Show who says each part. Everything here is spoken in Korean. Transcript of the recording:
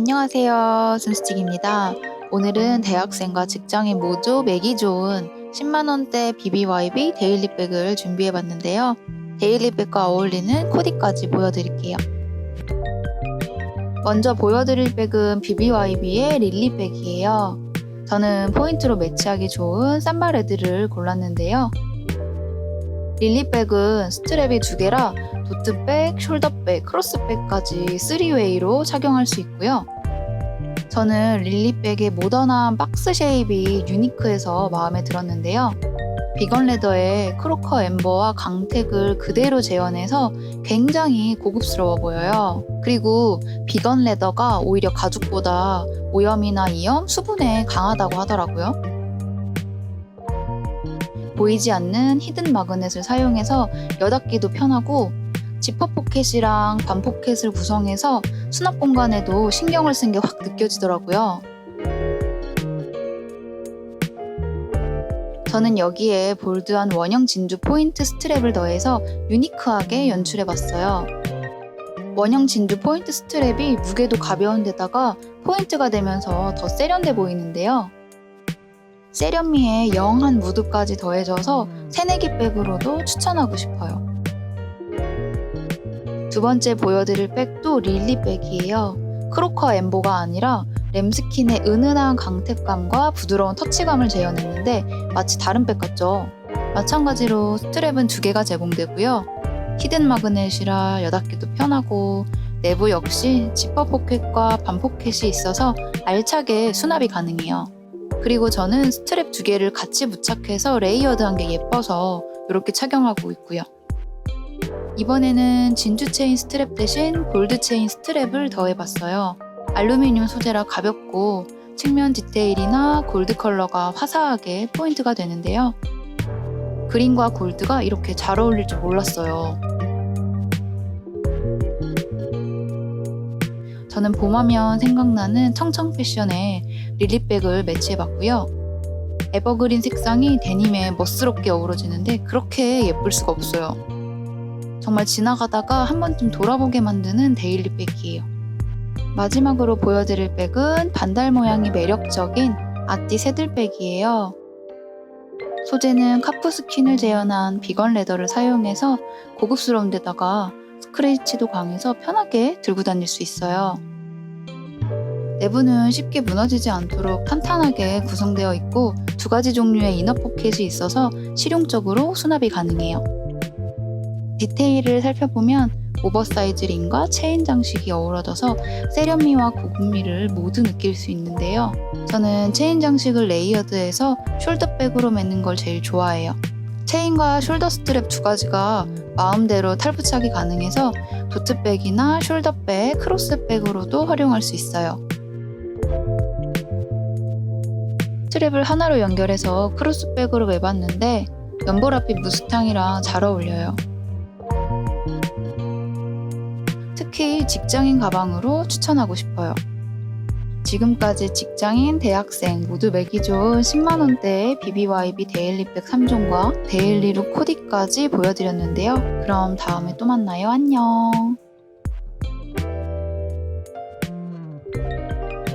Speaker 1: 안녕하세요. 순스틱입니다. 오늘은 대학생과 직장인 모두 매기 좋은 10만원대 BBYB 데일리백을 준비해봤는데요. 데일리백과 어울리는 코디까지 보여드릴게요. 먼저 보여드릴 백은 BBYB의 릴리백이에요. 저는 포인트로 매치하기 좋은 삼바레드를 골랐는데요. 릴리백은 스트랩이 두 개라 도트백, 숄더백, 크로스백까지 3웨이로 착용할 수 있고요. 저는 릴리백의 모던한 박스 쉐입이 유니크해서 마음에 들었는데요. 비건 레더에 크로커 엠버와 강택을 그대로 재현해서 굉장히 고급스러워 보여요. 그리고 비건 레더가 오히려 가죽보다 오염이나 이염, 수분에 강하다고 하더라고요. 보이지 않는 히든 마그넷을 사용해서 여닫기도 편하고 지퍼 포켓이랑 반 포켓을 구성해서 수납 공간에도 신경을 쓴 게 확 느껴지더라고요. 저는 여기에 볼드한 원형 진주 포인트 스트랩을 더해서 유니크하게 연출해 봤어요. 원형 진주 포인트 스트랩이 무게도 가벼운 데다가 포인트가 되면서 더 세련돼 보이는데요. 세련미에 영한 무드까지 더해져서 새내기 백으로도 추천하고 싶어요. 두 번째 보여드릴 백도 릴리 백이에요. 크로커 엠보가 아니라 램스킨의 은은한 강택감과 부드러운 터치감을 재현했는데 마치 다른 백 같죠? 마찬가지로 스트랩은 두 개가 제공되고요. 히든 마그넷이라 여닫기도 편하고 내부 역시 지퍼 포켓과 반 포켓이 있어서 알차게 수납이 가능해요. 그리고 저는 스트랩 두 개를 같이 부착해서 레이어드한 게 예뻐서 이렇게 착용하고 있고요. 이번에는 진주 체인 스트랩 대신 골드 체인 스트랩을 더해봤어요. 알루미늄 소재라 가볍고 측면 디테일이나 골드 컬러가 화사하게 포인트가 되는데요. 그린과 골드가 이렇게 잘 어울릴 줄 몰랐어요. 저는 봄하면 생각나는 청청 패션에 릴리백을 매치해봤고요. 에버그린 색상이 데님에 멋스럽게 어우러지는데 그렇게 예쁠 수가 없어요. 정말 지나가다가 한 번쯤 돌아보게 만드는 데일리 백이에요. 마지막으로 보여드릴 백은 반달 모양이 매력적인 아띠 새들백이에요. 소재는 카프스킨을 재현한 비건 레더를 사용해서 고급스러운 데다가 스크래치도 강해서 편하게 들고 다닐 수 있어요. 내부는 쉽게 무너지지 않도록 탄탄하게 구성되어 있고 두 가지 종류의 이너 포켓이 있어서 실용적으로 수납이 가능해요. 디테일을 살펴보면 오버사이즈 링과 체인 장식이 어우러져서 세련미와 고급미를 모두 느낄 수 있는데요. 저는 체인 장식을 레이어드해서 숄더백으로 매는 걸 제일 좋아해요. 체인과 숄더 스트랩 두 가지가 마음대로 탈부착이 가능해서 도트백이나 숄더백, 크로스백으로도 활용할 수 있어요. 스트랩을 하나로 연결해서 크로스백으로 매봤는데 연보라빛 무스탕이랑 잘 어울려요. 특히 직장인 가방으로 추천하고 싶어요. 지금까지 직장인, 대학생 모두 매기 좋은 10만원대의 BBYB 데일리백 3종과 데일리룩 코디까지 보여드렸는데요. 그럼 다음에 또 만나요. 안녕.